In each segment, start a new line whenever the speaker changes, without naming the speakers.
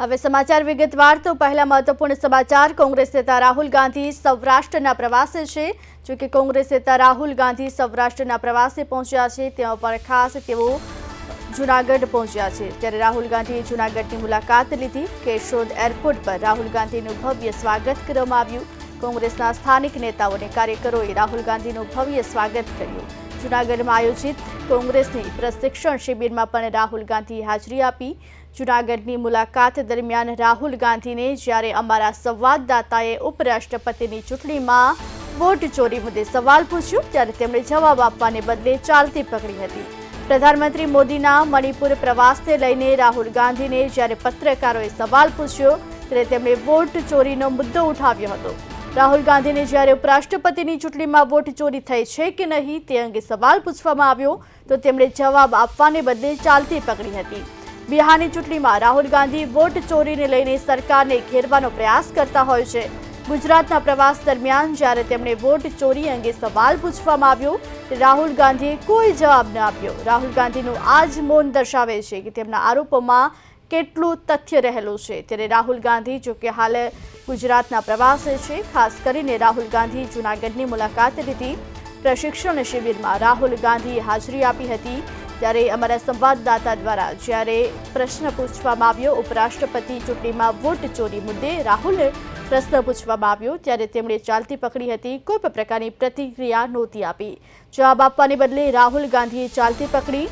હવે સમાચાર વિગતવાર તો પહેલા મહત્વપૂર્ણ સમાચાર. કોંગ્રેસ નેતા રાહુલ ગાંધી સૌરાષ્ટ્રના પ્રવાસે છે. જો કે કોંગ્રેસ નેતા રાહુલ ગાંધી સૌરાષ્ટ્રના પ્રવાસે પહોંચ્યા છે. ત્યાં પણ ખાસ તેઓ જૂનાગઢ પહોંચ્યા છે. ત્યારે રાહુલ ગાંધીએ જૂનાગઢની મુલાકાત લીધી. કેશોદ એરપોર્ટ પર રાહુલ ગાંધીનું ભવ્ય સ્વાગત કરવામાં આવ્યું. કોંગ્રેસના સ્થાનિક નેતાઓ અને કાર્યકરોએ રાહુલ ગાંધીનું ભવ્ય સ્વાગત કર્યું. જૂનાગઢમાં આયોજિત કોંગ્રેસની પ્રશિક્ષણ શિબિરમાં પણ રાહુલ ગાંધીએ હાજરી આપી. જૂનાગઢની મુલાકાત દરમિયાન રાહુલ ગાંધીને જ્યારે અમારા સંવાદદાતાએ ઉપરાષ્ટ્રપતિની ચૂંટણીમાં વોટ ચોરી મુદ્દે સવાલ પૂછ્યો, ત્યારે તેમણે જવાબ આપવાને બદલે ચાલતી પકડી હતી. પ્રધાનમંત્રી મોદીના મણિપુર પ્રવાસને લઈને રાહુલ ગાંધીને જ્યારે પત્રકારોએ સવાલ પૂછ્યો, ત્યારે તેમણે વોટ ચોરીનો મુદ્દો ઉઠાવ્યો હતો. રાહુલ ગાંધીને જ્યારે ઉપરાષ્ટ્રપતિની ચૂંટણીમાં વોટ ચોરી થઈ છે કે નહીં તે અંગે સવાલ પૂછવામાં આવ્યો, તો તેમણે જવાબ આપવાને બદલે ચાલતી પકડી હતી. બિહારની ચૂંટણીમાં રાહુલ ગાંધી વોટ ચોરીને લઈને સરકારને ઘેરવાનો પ્રયાસ કરતા હોય છે. ગુજરાતના પ્રવાસ દરમિયાન જ્યારે તેમણે વોટ ચોરી અંગે સવાલ પૂછવામાં આવ્યો રાહુલ ગાંધીએ કોઈ જવાબ ન આપ્યો. રાહુલ ગાંધીનું આ જ મૌન દર્શાવે છે કે તેમના આરોપોમાં કેટલું તથ્ય રહેલું છે. ત્યારે રાહુલ ગાંધી જો કે હાલ ગુજરાતના પ્રવાસે છે, ખાસ કરીને રાહુલ ગાંધી જૂનાગઢની મુલાકાત લીધી પ્રશિક્ષણ શિબિરમાં. રાહુલ ગાંધીએ હાજરી આપી હતી ત્યારે અમારા સંવાદદાતા દ્વારા જ્યારે પ્રશ્ન પૂછવામાં આવ્યો, ઉપરાષ્ટ્રપતિ ચૂંટણીમાં વોટ ચોરી મુદ્દે રાહુલને પ્રશ્ન પૂછવામાં આવ્યો, ત્યારે તેમણે ચાલતી પકડી હતી, કોઈ પણ પ્રકારની પ્રતિક્રિયા નહોતી આપી. જવાબ આપવાને બદલે રાહુલ ગાંધીએ ચાલતી પકડી.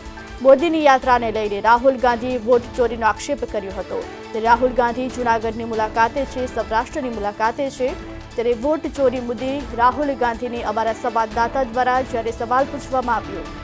મોદીની યાત્રાને લઈને રાહુલ ગાંધીએ વોટ ચોરીનો આક્ષેપ કર્યો હતો. રાહુલ ગાંધી જૂનાગઢની મુલાકાતે છે, સૌરાષ્ટ્રની મુલાકાતે છે. ત્યારે વોટ ચોરી મુદ્દે રાહુલ ગાંધીને અમારા સંવાદદાતા દ્વારા જ્યારે સવાલ પૂછવામાં આવ્યો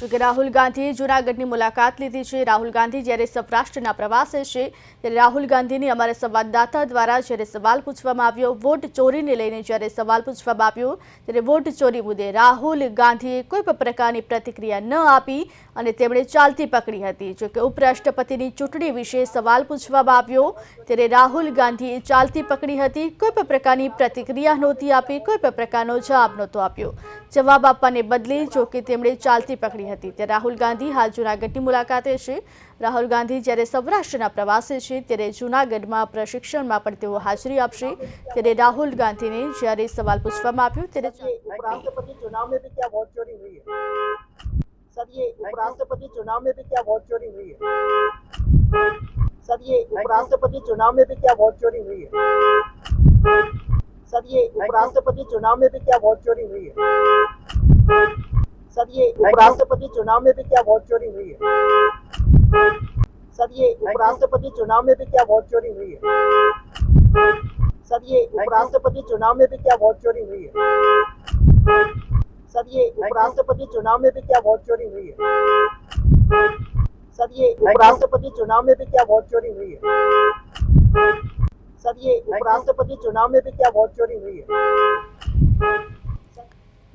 જોકે રાહુલ ગાંધીએ જૂનાગઢની મુલાકાત લીધી છે. રાહુલ ગાંધી જ્યારે સૌરાષ્ટ્રના પ્રવાસે છે, ત્યારે રાહુલ ગાંધીની અમારા સંવાદદાતા દ્વારા જ્યારે સવાલ પૂછવામાં આવ્યો, વોટ ચોરીને લઈને જ્યારે સવાલ પૂછવામાં આવ્યો, ત્યારે વોટ ચોરી મુદ્દે રાહુલ ગાંધીએ કોઈ પણ પ્રકારની પ્રતિક્રિયા ન આપી અને તેમણે ચાલતી પકડી હતી. જોકે ઉપરાષ્ટ્રપતિની ચૂંટણી વિશે સવાલ પૂછવામાં આવ્યો, ત્યારે રાહુલ ગાંધીએ ચાલતી પકડી હતી, કોઈ પણ પ્રકારની પ્રતિક્રિયા નહોતી આપી, કોઈ પણ પ્રકારનો જવાબ નહોતો આપ્યો. જવાબ આપવાને બદલે જોકે તેમણે ચાલતી પકડી હતી ત્યારે રાહુલ ગાંધી હાલ જૂનાગઢની મુલાકાતે છે રાહુલ ગાંધી જ્યારે સૌરાષ્ટ્રના પ્રવાસે છે ત્યારે જૂનાગઢમાં પ્રશિક્ષણમાં પણ તેઓ હાજરી આપશે ત્યારે રાહુલ ગાંધીને જ્યારે સવાલ પૂછવામાં આવ્યો ત્યારે
उपराष्ट्रपति चुनाव में भी क्या वोट चोरी हुई है सर ये उपराष्ट्रपति चुनाव में भी क्या वोट चोरी हुई है सर ये उपराष्ट्रपति चुनाव में भी क्या वोट चोरी हुई है सर ये उपराष्ट्रपति चुनाव में भी क्या वोट चोरी हुई है सर ये उपराष्ट्रपति चुनाव में भी क्या वोट चोरी हुई है? सर ये उपराष्ट्रपति चुनाव में भी क्या वोट चोरी हुई है? सर ये उपराष्ट्रपति चुनाव में भी क्या वोट चोरी हुई है? सर ये उपराष्ट्रपति चुनाव में भी क्या वोट चोरी हुई है? सर ये उपराष्ट्रपति चुनाव में भी क्या वोट चोरी हुई है? सर ये उपराष्ट्रपति चुनाव में भी क्या वोट चोरी हुई है?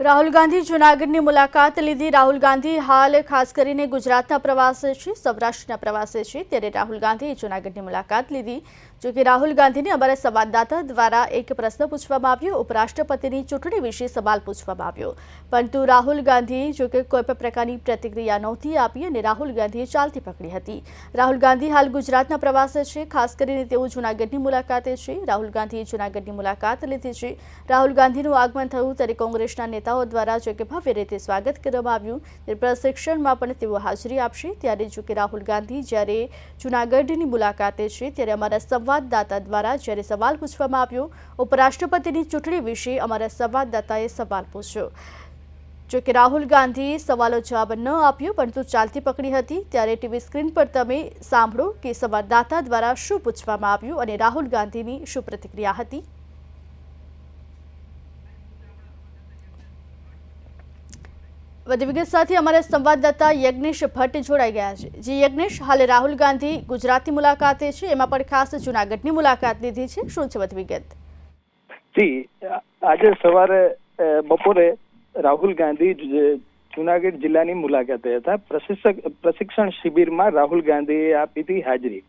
રાહુલ ગાંધી જૂનાગઢની મુલાકાત લીધી. રાહુલ ગાંધી હાલ ખાસ કરીને ગુજરાતના પ્રવાસે છે, સૌરાષ્ટ્રના પ્રવાસે છે. ત્યારે રાહુલ ગાંધીએ જૂનાગઢની મુલાકાત લીધી. જો કે રાહુલ ગાંધીને અમારા સંવાદદાતા દ્વારા એક પ્રશ્ન પૂછવામાં આવ્યો. ઉપરાષ્ટ્રપતિની ચૂંટણી વિશે સવાલ પૂછવામાં આવ્યો. પરંતુ રાહુલ ગાંધીએ જો કે કોઈ પણ પ્રકારની પ્રતિક્રિયા નહોતી આપી અને રાહુલ ગાંધીએ ચાલતી પકડી હતી. રાહુલ ગાંધી હાલ ગુજરાતના પ્રવાસે છે. ખાસ કરીને તેઓ જૂનાગઢની મુલાકાતે છે. રાહુલ ગાંધીએ જૂનાગઢની મુલાકાત લીધી છે. રાહુલ ગાંધીનું આગમન થયું ત્યારે કોંગ્રેસના નેતાઓ દ્વારા જો કે ભવ્ય રીતે સ્વાગત કરવામાં આવ્યું. પ્રશિક્ષણમાં પણ તેઓ હાજરી આપશે. ત્યારે જો કે રાહુલ ગાંધી જ્યારે જૂનાગઢની મુલાકાતે છે, ત્યારે અમારા સંવાદદાતા દ્વારા જ્યારે સવાલ પૂછવામાં આવ્યો, ઉપરાષ્ટ્રપતિની ચૂંટણી વિશે અમારા સંવાદદાતાએ સવાલ પૂછ્યો. જો કે રાહુલ ગાંધીએ સવાલો જવાબ ન આપ્યો, પરંતુ ચાલતી પકડી હતી. ત્યારે ટીવી સ્ક્રીન પર તમે સાંભળો કે સંવાદદાતા દ્વારા શું પૂછવામાં આવ્યું અને રાહુલ ગાંધીની શું પ્રતિક્રિયા હતી? વધુ વિગત સાથે અમારા સંવાદદાતા યજ્ઞેશ ભટ્ટ જોડાઈ ગયા છે. જે યજ્ઞેશ, હાલે રાહુલ ગાંધી ગુજરાતની મુલાકાતે છે. એમાં પણ ખાસ જુનાગઢની મુલાકાત લીધી છે. શું છે વધુ વિગત
જી, આજે સવારે બપોરે રાહુલ ગાંધી જુનાગઢ જિલ્લાની મુલાકાતે હતા. પ્રશિક્ષણ શિબિરમાં રાહુલ ગાંધીએ આપી હતી હાજરી.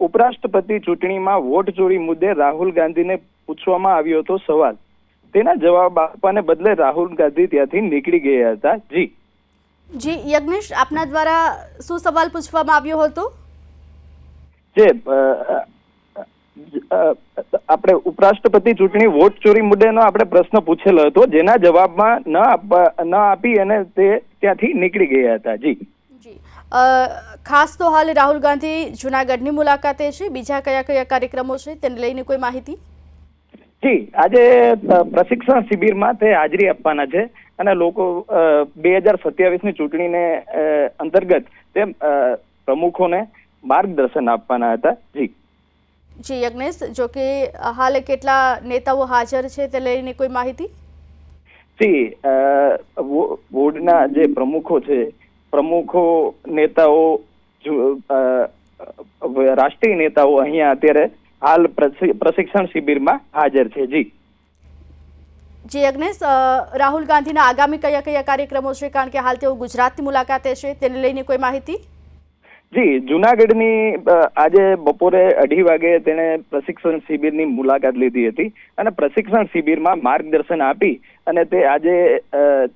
ઉપરાષ્ટ્રપતિ ચૂંટણીમાં વોટ ચોરી મુદ્દે રાહુલ ગાંધીને પૂછવામાં આવ્યો હતો સવાલ. તેના જવાબ આપવાને બદલે રાહુલ ગાંધી ત્યાંથી નીકળી ગયા હતા. જી.
જી યજ્ઞેશ આપના દ્વારા શું સવાલ પૂછવામાં આવ્યો હતો?
જે આપણે ઉપરાષ્ટ્રપતિ ચૂંટણી વોટ ચોરી મુદ્દેનો આપણે પ્રશ્ન પૂછેલો હતો જેના જવાબમાં ન ન આપી અને તે ત્યાંથી નીકળી ગયા હતા. જી.
જી. ખાસ તો હાલ રાહુલ ગાંધી જૂનાગઢની મુલાકાતે છે. બીજા કયા કયા કાર્યક્રમો છે? તેને લઈને કોઈ માહિતી?
જી આજે પ્રશિક્ષણ શિબિરમાં તે હાજરી આપવાના છે અને લોકો બે હજાર સત્યાવીસની ચૂંટણીને અંતર્ગત તે પ્રમુખોને માર્ગદર્શન આપવાના હતા. જી.
જી યજ્ઞેશ જો કે હાલ કેટલા નેતાઓ હાજર છે તે લઈને કોઈ માહિતી?
જી બોર્ડના જે પ્રમુખો છે પ્રમુખો નેતાઓ રાષ્ટ્રીય નેતાઓ અહીંયા અત્યારે હાલ પ્રશિ- પ્રશિક્ષણ શિબિરમાં હાજર છે. જી.
જી અગ્નેશ રાહુલ ગાંધીના આગામી કયા કયા કાર્યક્રમો છે? કારણ કે હાલ તેઓ ગુજરાતની મુલાકાતે છે તેને લઈને કોઈ માહિતી?
જી જુનાગઢની આજે બપોરે અઢી વાગે તેણે પ્રશિક્ષણ શિબિરની મુલાકાત લીધી હતી અને પ્રશિક્ષણ શિબિરમાં માર્ગદર્શન આપી અને તે આજે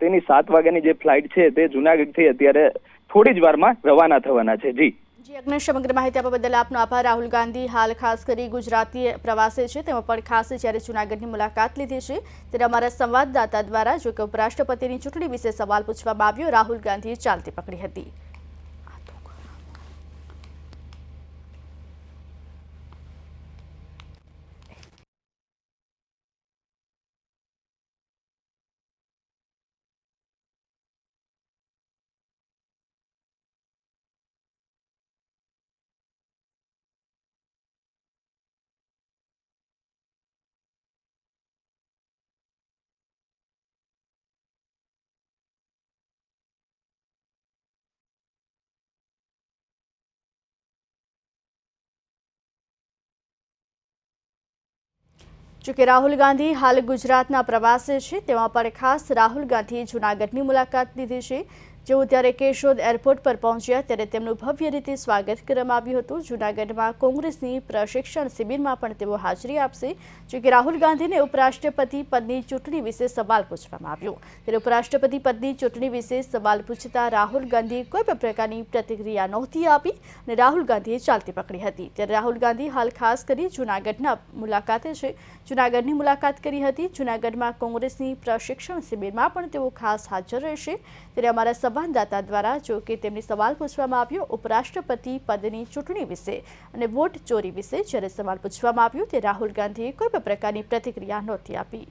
તેની સાત વાગ્યાની જે ફ્લાઇટ છે તે જુનાગઢથી અત્યારે થોડી જ વારમાં રવાના થવાના છે. જી.
જી યજ્ઞેશ સમગ્ર માહિતી આપવા બદલ આપનો આભાર. રાહુલ ગાંધી હાલ ખાસ કરી ગુજરાતી પ્રવાસે છે. તેમાં પણ ખાસ જ્યારે જૂનાગઢની મુલાકાત લીધી છે, ત્યારે અમારા સંવાદદાતા દ્વારા જો કે ઉપરાષ્ટ્રપતિની ચૂંટણી વિશે સવાલ પૂછવામાં આવ્યો. રાહુલ ગાંધીએ ચાલતી પકડી હતી. જોકે રાહુલ ગાંધી હાલ ગુજરાતના પ્રવાસે છે, તેમાં પણ ખાસ રાહુલ ગાંધીએ જૂનાગઢની મુલાકાત લીધી છે. જેઓ ત્યારે કેશોદ એરપોર્ટ પર પહોંચ્યા, ત્યારે તેમનું ભવ્ય રીતે સ્વાગત કરવામાં આવ્યું હતું. જૂનાગઢમાં કોંગ્રેસની પ્રશિક્ષણ શિબિરમાં પણ તેઓ હાજરી આપશે જોકે રાહુલ ગાંધીને ઉપરાષ્ટ્રપતિ પદની ચૂંટણી વિશે સવાલ પૂછવામાં આવ્યો. ત્યારે ઉપરાષ્ટ્રપતિ પદની ચૂંટણી વિશે સવાલ પૂછતા રાહુલ ગાંધીએ કોઈ પણ પ્રકારની પ્રતિક્રિયા નહોતી આપી અને રાહુલ ગાંધીએ ચાલતી પકડી હતી. ત્યારે રાહુલ ગાંધી હાલ ખાસ કરી જૂનાગઢના મુલાકાતે છે. જૂનાગઢની મુલાકાત કરી હતી. જૂનાગઢમાં કોંગ્રેસની પ્રશિક્ષણ શિબિરમાં પણ તેઓ ખાસ હાજર રહેશે. ત્યારે અમારા સંવાદદાતા દ્વારા જો કે તેમની સવાલ પૂછવામાં આવ્યો, ઉપરાષ્ટ્રપતિ પદની ચૂંટણી વિશે અને વોટ ચોરી વિશે જ્યારે સવાલ પૂછવામાં આવ્યો તે રાહુલ ગાંધીએ કોઈ પણ પ્રકારની પ્રતિક્રિયા નહોતી આપી.